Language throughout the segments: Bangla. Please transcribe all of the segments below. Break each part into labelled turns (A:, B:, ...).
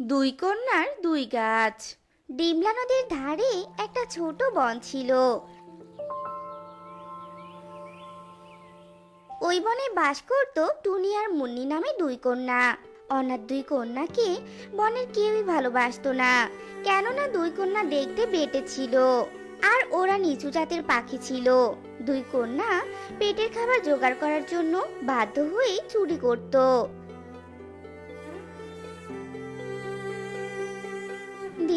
A: দুই কন্যার দুই গাছ।
B: ডিমলা নদীর ধারে একটা ছোট বন ছিল। ওই বনে বাস করত টুনি আর মুন্নি নামে দুই কন্যা। অনাথ দুই কন্যাকে বনের কেউই ভালোবাসতো না, কেননা দুই কন্যা দেখতে বেটে ছিল আর ওরা নিচু জাতের পাখি ছিল। দুই কন্যা পেটের খাবার জোগাড় করার জন্য বাধ্য হয়ে চুরি করত।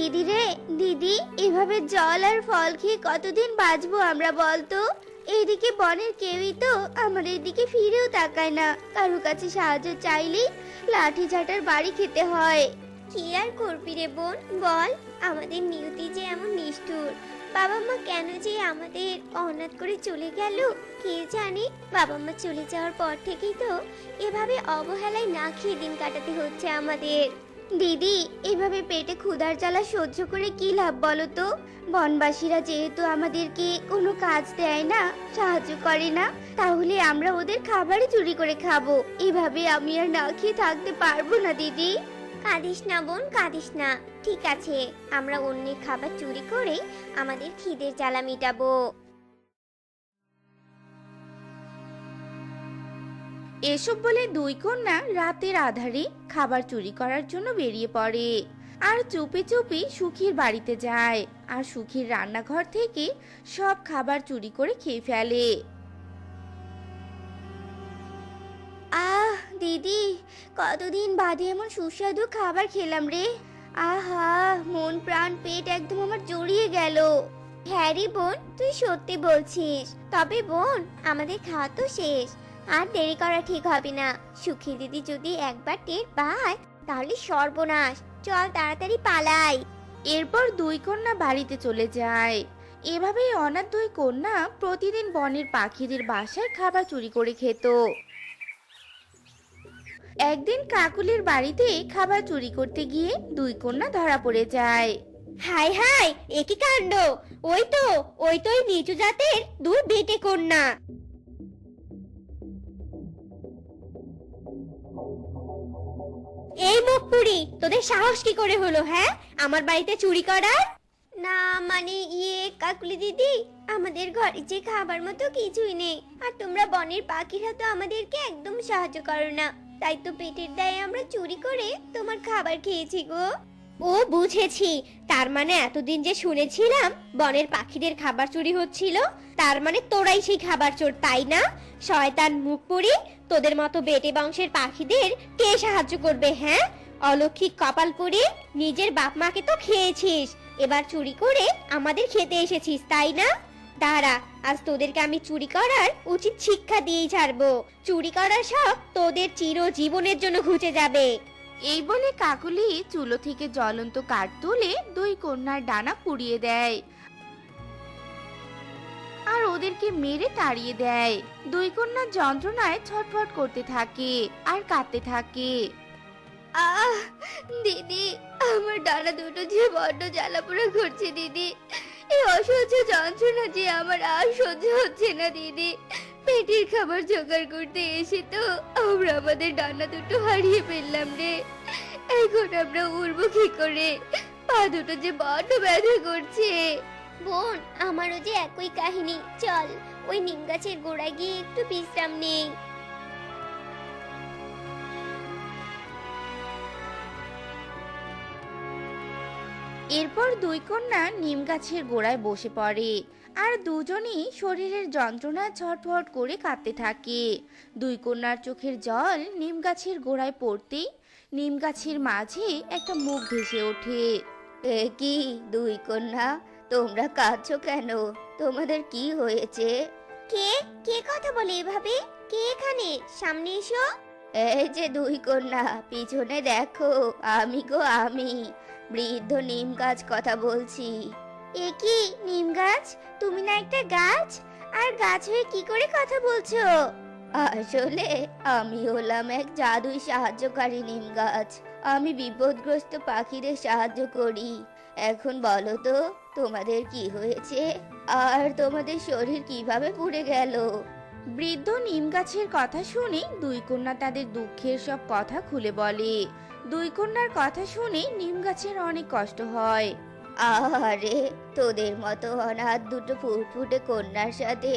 B: দিদি রে, দিদি, এভাবে জল আর ফল খেয়ে কতদিন বাঁচবো আমরা বলতো? এইদিকে বনের কেউই তো আমাদের দিকে ফিরেও তাকায় না। কারও কাছে সাহায্য চাইলেই লাঠি ঝাঁটার বাড়ি খেতে হয়।
C: কি আর করবি রে বোন? বল, আমাদের নিয়তি যে এমন নিষ্ঠুর। বাবা মা কেন যে আমাদের অনাথ করে চলে গেল, কে জানে? বাবা মা চলে যাওয়ার পর থেকেই তো এভাবে অবহেলায় না খেয়ে দিন কাটাতে হচ্ছে আমাদের।
B: দিদি, এভাবে পেটে ক্ষুধার জ্বালা সহ্য করে কি লাভ বলো তো? বনবাসীরা যেহেতু আমাদেরকে কোনো কাজ দেয় না, সাহায্য করে না, তাহলে আমরা ওদের খাবারই চুরি করে খাব। এভাবে আমি আর না খেয়ে থাকতে পারব না, দিদি।
C: কাঁদিস না বোন, কাঁদিস না। ঠিক আছে, আমরা অন্যের খাবার চুরি করে আমাদের খিদের জ্বালা মেটাবো।
A: এসব বলে দুই কন্যা রাতের আধারে খাবার চুরি করার জন্য বেরিয়ে পড়ে। আর চুপি চুপি সুখীর বাড়িতে যায় আর সুখীর রান্নাঘর থেকে সব খাবার চুরি করে খেয়ে ফেলে।
B: আহ, দিদি, কতদিন বাদে এমন সুস্বাদু খাবার খেলাম রে। আহা, মন প্রাণ পেট একদম আমার জড়িয়ে গেল।
C: হ্যারি বোন, তুই সত্যি বলছিস। তবে বোন, আমাদের খাওয়া তো শেষ। আর দেরি করা ঠিক হবে না। সুখী দিদি যদি একবার টের পায় তাহলে সর্বনাশ। চল তাড়াতাড়ি পালাই।
A: এরপর দুই কন্যা বাড়িতে চলে যায়। এভাবেই অনাথ দুই কন্যা প্রতিদিন বনের পাখিদের বাসায় খাবার চুরি করে খেত। একদিন কাকুলির বাড়িতে খাবার চুরি করতে গিয়ে দুই কন্যা ধরা পড়ে যায়।
C: হাই হাই একই কাণ্ড? ওই তো ওই তো ওই নিচু জাতের দুই বেটে কন্যা। এই মুখপুরি তোদের সাহস কি করে হলো হ্যাঁ? আমার বাড়িতে চুরি করার? না মানে ইয়ে কাকুলি দিদি, আমাদের ঘরে যে খাবার মতো কিছুই নেই। আর তোমরা বনের পাখিরা তো আমাদেরকে একদম সাহায্য করো না। তাই তো পেটের দায়ে আমরা চুরি করে তোমার খাবার খেয়েছি গো। ও, বুঝেছি। তার মানে এতদিন যে শুনেছিলাম বনের পাখিদের খাবার চুরি হচ্ছিল, তার মানে তোরাই সেই খাবার চোর, তাই না? শয়তান মুখ পুরি তোদের মতো বেটে বংশের পাখিদের কে সাহায্য করবে হ্যাঁ? অলৌকিক কপাল পুরি নিজের বাপ মাকে তো খেয়েছিস। এবার চুরি করে আমাদের খেতে এসেছিস, তাই না? দাঁড়া, আজ তোদেরকে আমি চুরি করার উচিত শিক্ষা দিয়েই ছাড়বো। চুরি করার সব তোদের চির জীবনের জন্য ঘুচে যাবে।
A: এই বলে কাকুলি চুলো থেকে জ্বলন্ত কাঠ তুলে দুই কন্যার ডানা পুড়িয়ে দেয়। আর ওদেরকে মেরে তাড়িয়ে দেয়। দুই কন্যার যন্ত্রণায় ছটফট করতে থাকে আর কাঁদতে থাকে।
B: আহ, দিদি, আমার ডানা দুটো যে বড্ড জ্বালা পোড়া করছে দিদি। এই অসহ্য যন্ত্রণা যে আমার আর সহ্য হচ্ছে না, দিদি। পেটের খাবার জোগাড় করতে এসে তো আমরা আমাদের ডানা দুটো হারিয়ে ফেললাম রে। এখন আমরা উড়বো কি করে? পা দুটো যে বড্ড ব্যথা করছে।
C: বোন, আমারও যে একই কাহিনী। চল, ওই নিম গাছের গোড়ায় গিয়ে একটু বিশ্রাম নেই।
A: এরপর দুই কন্যা নিম গাছের গোড়ায় বসে পড়ে আর দুজনই শরীরের যন্ত্রণায় ছটফট করে কাঁদতে থাকে। দুই কন্যার চোখের জল নিম গাছের গোড়ায় পড়তেই নিম গাছের মাঝে একটা মুখ ভেসে ওঠে।
B: এ কি দুই কন্যা তোমরা কাঁদছো কেন? তোমাদের কি হয়েছে?
C: কে? কে কথা বলে এভাবে? কে এখানে? সামনে এসো।
B: এই যে দুই কন্যা পিছনে দেখো। আমি গো আমি। বৃদ্ধ নিম গাছ কথা বলছি।
C: এ কি নিম গাছ? তুমি না একটা গাছ? আর গাছ হয়ে কি করে কথা বলছো?
B: আসলে আমি হলাম এক জাদুই সাহায্যকারী নিম গাছ। আমি বিপদগ্রস্ত পাখিদের সাহায্য করি। এখন বলো তো তোমাদের কি হয়েছে? আর তোমাদের শরীর কীভাবে পুড়ে গেল?
A: বৃদ্ধ নিম গাছের কথা শুনে দুই কন্যা তাদের দুঃখের সব কথা খুলে বলে। দুই কন্যার কথা শুনে নিম গাছের অনেক কষ্ট হয়
B: আরে তোদের মতো অনাথ দুটো ফুটফুটে কন্যার সাথে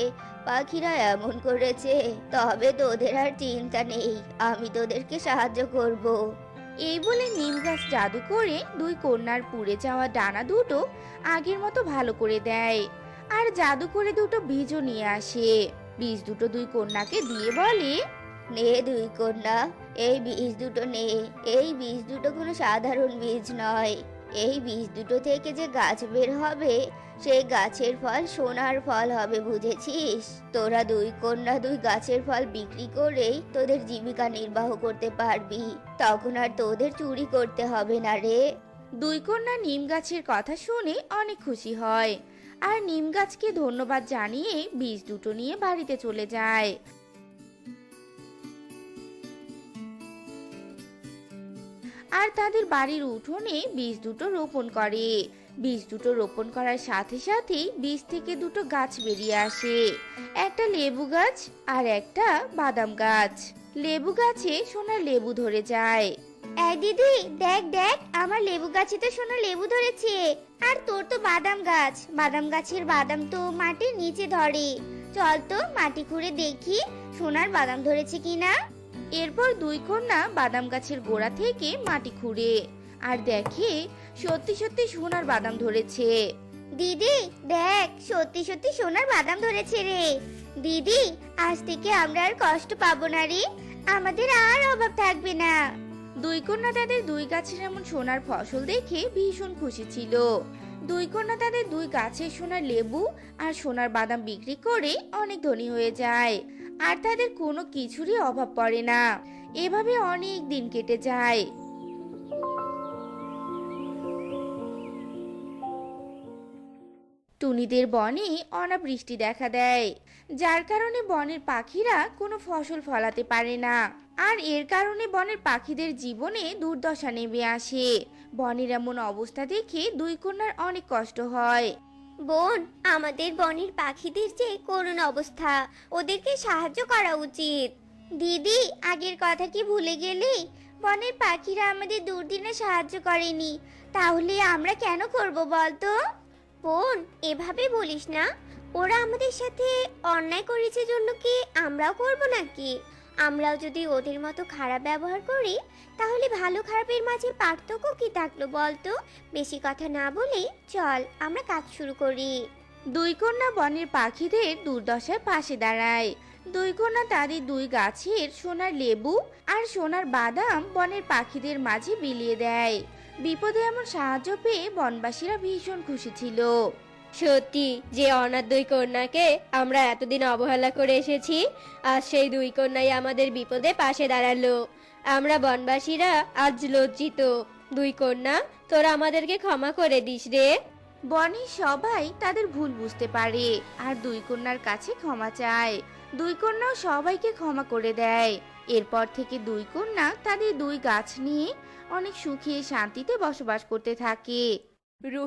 B: পাখিরা এমন করেছে, তবে তোদের আর চিন্তা নেই, আমি তোদেরকে সাহায্য করব।
A: এই বলে নিম গাছ জাদু করে দুই কন্যার পুড়ে যাওয়া ডানা দুটো আগের মতো ভালো করে দেয়, আর জাদু করে দুটো বীজও নিয়ে আসে বীজ দুটো দুই কন্যাকে দিয়ে বলে,
B: নে দুই কন্যা এই বীজ দুটো নে এই বীজ দুটো কোনো সাধারণ বীজ নয়। এই বীজ দুটো থেকে যে গাছ বের হবে, সেই গাছের ফল সোনার ফল হবে, বুঝেছিস? তোরা দুই কন্যা দুই গাছের ফল বিক্রি করেই তোদের জীবিকা নির্বাহ করতে পারবি। তখন আর তোদের চুরি করতে হবে না রে।
A: দুই কন্যা নিম গাছের কথা শুনে অনেক খুশি হয়। আর নিম গাছকে ধন্যবাদ জানিয়ে বীজ দুটো নিয়ে বাড়িতে চলে যায়। আর তাদের বাড়ির উঠোনে বীজ দুটো রোপণ করে। বীজ দুটো রোপণ করার সাথে সাথেই বীজ থেকে দুটো গাছ বেরিয়ে আসে। একটা লেবু গাছ আর একটা বাদাম গাছ। লেবু গাছে সোনার লেবু ধরে যায়।
C: এই দিদি, দেখ দেখ, আমার লেবু গাছে তো সোনা লেবু ধরেছে। আর তোর তো বাদাম গাছ। বাদাম গাছের বাদাম তো মাটির নিচে ধরে। চল তো মাটি খুঁড়ে দেখি সোনার বাদাম ধরেছে কিনা।
A: এরপর দুই কন্যা বাদাম গাছের গোড়া থেকে মাটি খুঁড়ে। আর দেখে সত্যি সত্যি সোনার বাদাম ধরেছে।
C: দিদি দেখ সত্যি সত্যি সোনার বাদাম ধরেছে রে। দিদি আজ থেকে আমরা আর কষ্ট পাবো না রে। আমাদের আর অভাব থাকবে না।
A: দুই কন্যা তাদের দুই গাছের এমন সোনার ফসল দেখে ভীষণ খুশি ছিল। দুই কন্যা তাদের দুই গাছের সোনার লেবু আর সোনার বাদাম বিক্রি করে অনেক ধনী হয়ে যায়। আর তাদের কোনো কিছুরই অভাব পড়ে না। এভাবে অনেক দিন কেটে যায়। টুনিদের বনে অনাবৃষ্টি দেখা দেয়। যার কারণে বনের পাখিরা কোনো ফসল ফলাতে পারে না। আর এর কারণে বনের পাখিদের জীবনে দুর্দশা নেমে আসে। বনের এমন অবস্থা দেখে দুই কন্যার অনেক কষ্ট হয়।
C: বোন, আমাদের বনের পাখিদের যে করুণ অবস্থা, ওদেরকে সাহায্য করা উচিত। দিদি, আগের কথা কি ভুলে গেলি? বনের পাখিরা আমাদের দুর্দিনে সাহায্য করেনি। তাহলে আমরা কেন করব বলতো? বোন, এভাবে বলিস না। ওরা আমাদের সাথে অন্যায় করেছে জন্য কি আমরাও করব নাকি? আমরাও যদি ওদের মতো খারাপ ব্যবহার করি, তাহলে ভালো খারাপের মাঝে পার্থক্য কি থাকল বলতো? বেশি কথা না বলে চল, আমরা কাজ শুরু করি।
A: দুই কন্যা বনের পাখিদের দুর্দশার পাশে দাঁড়ায়। দুই কন্যা তাদের দুই গাছের সোনার লেবু আর সোনার বাদাম বনের পাখিদের মাঝে বিলিয়ে দেয়। বিপদে এমন সাহায্য পেয়ে বনবাসীরা ভীষণ খুশি ছিল।
D: সত্যি যে অনাথ দুই কন্যাকে আমরা এতদিন অবহেলা করে এসেছি, আজ সেই দুই কন্যাই আমাদের বিপদে পাশে দাঁড়াল। আমরা বনবাসীরা আজ লজ্জিত। দুই কন্যা, তোরা আমাদেরকে ক্ষমা করে দিস রে।
A: বনের সবাই তাদের ভুল বুঝতে পারে, আর দুই কন্যার কাছে ক্ষমা চায়। দুই কন্যাও সবাইকে ক্ষমা করে দেয়। এরপর থেকে দুই কন্যা তাদের দুই গাছ নিয়ে অনেক সুখে শান্তিতে বসবাস করতে থাকে।